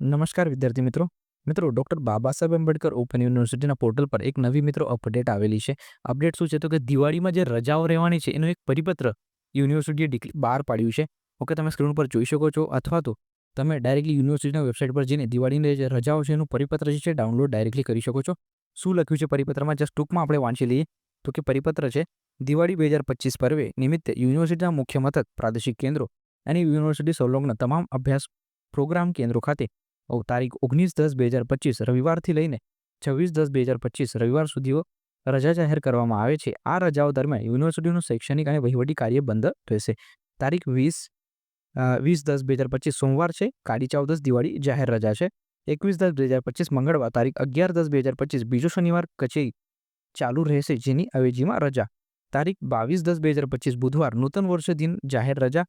નમસ્કાર વિદ્યાર્થી મિત્રો. મિત્રો, ડૉક્ટર બાબા સાહેબ આંબેડકર ઓપન યુનિવર્સિટીના પોર્ટલ પર એક નવી મિત્રો અપડેટ આવેલી છે. અપડેટ શું છે તો કે દિવાળીમાં જે રજાઓ રહેવાની છે, એનું એક પરિપત્ર યુનિવર્સિટીએ ડિક્લી બહાર પાડ્યું છે. ઓકે, તમે સ્ક્રીન પર જોઈ શકો છો અથવા તો તમે ડાયરેક્ટલી યુનિવર્સિટીના વેબસાઇટ પર જઈને દિવાળીની જે રજાઓ છે, એનું પરિપત્ર જે છે ડાઉનલોડ ડાયરેક્ટલી કરી શકો છો. શું લખ્યું છે પરિપત્રમાં? જસ્ટ ટૂંકમાં આપણે વાંચી લઈએ. તો કે પરિપત્ર છે, દિવાળી બે હજાર પચીસ પર્વે નિમિત્તે યુનિવર્સિટીના મુખ્ય મથક પ્રાદેશિક કેન્દ્રો અને યુનિવર્સિટી સંલગ્ન તમામ અભ્યાસ પ્રોગ્રામ કેન્દ્રો ખાતે તારીખ ઓગણીસ દસ બે હજાર પચીસ, રવિવારથી લઈને છવ્વીસ દસ બે હજાર પચીસ રવિવાર સુધીઓ રજા જાહેર કરવામાં આવે છે. આ રજાઓ દરમિયાન યુનિવર્સિટીનું શૈક્ષણિક અને વહીવટી કાર્ય બંધ રહેશે. તારીખ વીસ વીસ દસ બે હજાર પચીસ સોમવાર છે. કાળી ચૌદસ દિવાળી જાહેર રજા છે. એકવીસ દસ બે હજાર પચીસ મંગળવાર તારીખ અગિયાર દસ બે હજાર પચીસ બીજો શનિવાર કચેરી ચાલુ રહેશે જેની અવેજીમાં રજા. તારીખ બાવીસ દસ બે હજાર પચીસ બુધવાર નૂતન વર્ષ દિન જાહેર રજા.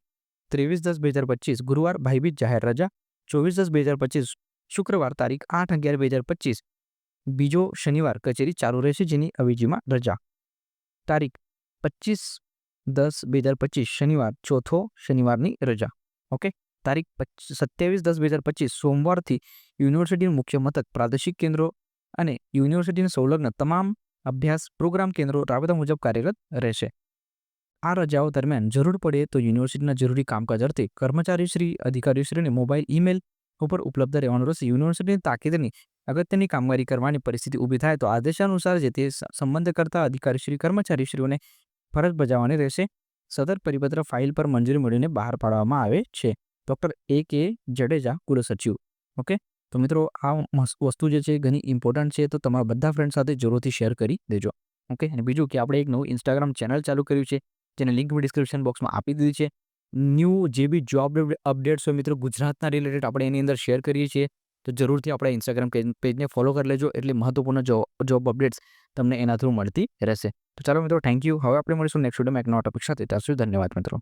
ત્રેવીસ દસ બે હજાર પચીસ ગુરુવાર ભાઈબીજ જાહેર રજા. ચોવીસ દસ બે હજાર પચીસ, શુક્રવાર તારીખ આઠ અગિયાર બે હજાર પચીસ. બીજો શનિવાર કચેરી ચાલુ રહેશે જેની અવેજીમાં રજા. તારીખ પચીસ દસ બે હજાર પચીસ, શનિવાર, ચોથો શનિવારની રજા. ઓકે? તારીખ સત્યાવીસ દસ બે હજાર પચીસ, સોમવારથી યુનિવર્સિટીનું મુખ્ય મથક, પ્રાદેશિક કેન્દ્રો અને યુનિવર્સિટીને સંલગ્ન તમામ અભ્યાસ પ્રોગ્રામ કેન્દ્રો રાબેતા મુજબ કાર્યરત રહેશે. આ રજાઓ દરમિયાન જરૂર પડે તો યુનિવર્સિટીના જરૂરી કામકાજ અર્થે કર્મચારીશ્રી અધિકારીશ્રીને મોબાઈલ, ઈમેલ ઉપર ઉપલબ્ધ રહેવાનું રહેશે. યુનિવર્સિટીની તાકીદની અગત્યની કામગીરી કરવાની પરિસ્થિતિ ઊભી થાય તો આદેશાનુસાર જે તે સંબંધ કરતા અધિકારીશ્રી, કર્મચારીશ્રીઓને ફરજ બજાવવાની રહેશે. સદર પરિપત્ર ફાઇલ પર મંજૂરી મળીને બહાર પાડવામાં આવે છે. ડૉક્ટર એ કે જડેજા, કુલસચિવ. ઓકે? તો મિત્રો આ વસ્તુ જે છે ઘણી ઇમ્પોર્ટન્ટ છે તો તમારા બધા ફ્રેન્ડ સાથે જરૂરથી શેર કરી દેજો. ઓકે? અને બીજું કે આપણે એક નવું ઇન્સ્ટાગ્રામ ચેનલ ચાલુ કર્યું છે. જેને લિંક ડિસ્ક્રિપ્શન બોક્સમાં આપી દીધી છે. ન્યૂ જે બી જોબ અપડેટ્સ હોય મિત્રો, ગુજરાતના રિલેટેડ આપણે એની અંદર શેર કરીએ છીએ. તો જરૂરથી આપણે ઇન્સ્ટાગ્રામ પેજને ફોલો કરી લેજો. એટલે મહત્વપૂર્ણ જોબ અપડેટ્સ તમને એના થ્રુ મળતી રહેશે. તો ચાલો મિત્રો થેન્ક યુ હવે આપણે મળીશું નેક્સ્ટ વિડીયોમાં એક નવા ટોપિક સાથે. ત્યાં સુધી ધન્યવાદ મિત્રો.